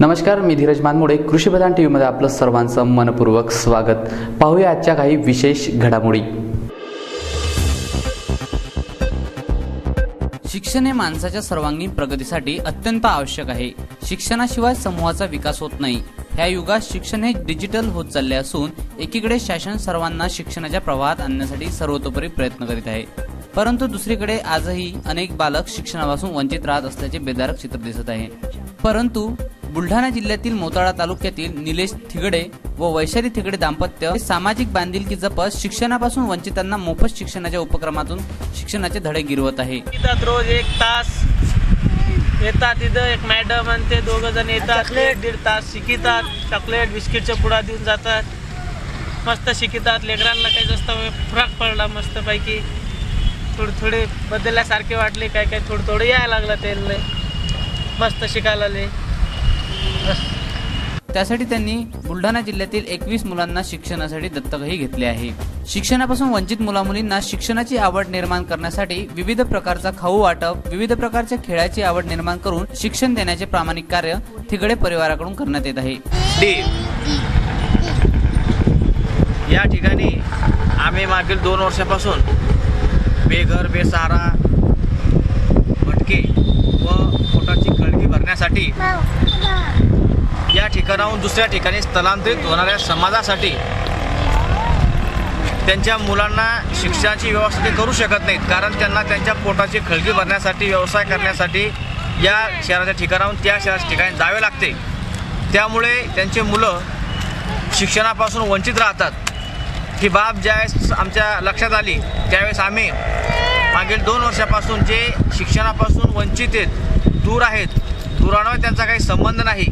नमस्कार मी धीरज मानमोडे कृषीप्रधान टी व्हीमध्ये आपलं सर्वांचं मनपूर्वक स्वागत. पाहूया आजच्या काही विशेष घडामोडी. शिक्षण हे माणसाच्या सर्वांगीण प्रगतीसाठी अत्यंत आवश्यक आहे. शिक्षणाशिवाय समूहाचा विकास होत नाही. ह्या युगात शिक्षण हे डिजिटल होत चालले असून एकीकडे शासन सर्वांना शिक्षणाच्या प्रवाहात आणण्यासाठी सर्वतोपरी प्रयत्न करीत आहे. परंतु दुसरीकडे आजही अनेक बालक शिक्षणापासून वंचित राहत असल्याचे बेदारक चित्र दिसत आहे. परंतु बुलढाणा जिल्ह्यातील मोताळा तालुक्यातील निलेश थिगडे व वैशाली थिगडे दाम्पत्य हे सामाजिक बांधिलकी जपत शिक्षणापासून वंचितांना मोफत शिक्षणाच्या उपक्रमातून शिक्षणाचे धडे गिरवत आहे. रोज एक तास. येतात तिथं एक मॅडम आणि ते दोघं जण येतात. एक दीड तास शिकितात. चॉकलेट बिस्किटच्या पुडा देऊन जातात. मस्त शिकितात. लेकरांना काही जास्त फरक पडला मस्तपैकी. थोडे थोडे बदलल्यासारखे वाटले. काय काय थोडं थोडं यायला लागलं ते मस्त शिकायला त्यासाठी त्यांनी बुलढाणा जिल्ह्यातील एकवीस मुलांना शिक्षणासाठी दत्तकही घेतले आहे. शिक्षणापासून वंचित मुलामुलींना शिक्षणाची आवड निर्माण करण्यासाठी विविध प्रकारचा खाऊ वाटप विविध प्रकारच्या खेळाची आवड निर्माण करून शिक्षण देण्याचे प्रामाणिक कार्य थिगडे परिवाराकडून करण्यात येत आहे. या ठिकाणी आम्ही मागील दोन वर्षापासून बेघर बेसहारा भटके व पोटाची खळगी भरण्यासाठी या ठिकाणाहून दुसऱ्या ठिकाणी स्थलांतरित होणाऱ्या समाजासाठी त्यांच्या मुलांना शिक्षणाची व्यवस्था ते करू शकत नाहीत कारण त्यांना त्यांच्या पोटाची खळगी भरण्यासाठी व्यवसाय करण्यासाठी या शहराच्या ठिकाणाहून त्या शहराच्या ठिकाणी जावे लागते. त्यामुळे त्यांचे मुलं शिक्षणापासून वंचित राहतात. ही बाब ज्यावेळेस आमच्या लक्षात आली त्यावेळेस आम्ही मागील दोन वर्षापासून जे शिक्षणापासून वंचित आहेत दूर आहेत दुरावर त्यांचा काही संबंध नाही.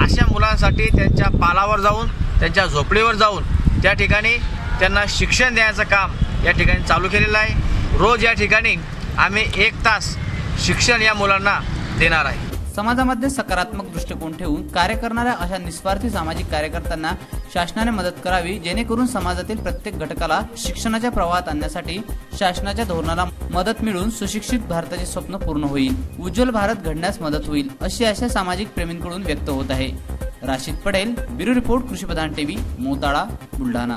अशा मुलांसाठी त्यांच्या पालावर जाऊन त्यांच्या झोपडीवर जाऊन त्या ठिकाणी त्यांना शिक्षण देण्याचं काम या ठिकाणी चालू केलेलं आहे. रोज या ठिकाणी आम्ही एक तास शिक्षण या मुलांना देणार आहे. समाजामध्ये सकारात्मक दृष्टिकोन ठेवून कार्य करणाऱ्या अशा निस्वार्थी सामाजिक कार्यकर्त्यांना शासनाने मदत करावी जेणेकरून समाजातील प्रत्येक घटकाला शिक्षणाच्या प्रवाहात आणण्यासाठी शासनाच्या धोरणाला मदत मिळून सुशिक्षित भारताचे स्वप्न पूर्ण होईल. उज्ज्वल भारत घडण्यास मदत होईल अशी आशा सामाजिक प्रेमींकडून व्यक्त होत आहे. राशीद पटेल ब्युरो रिपोर्ट कृषीप्रधान टीव्ही मोताळा बुलढाणा.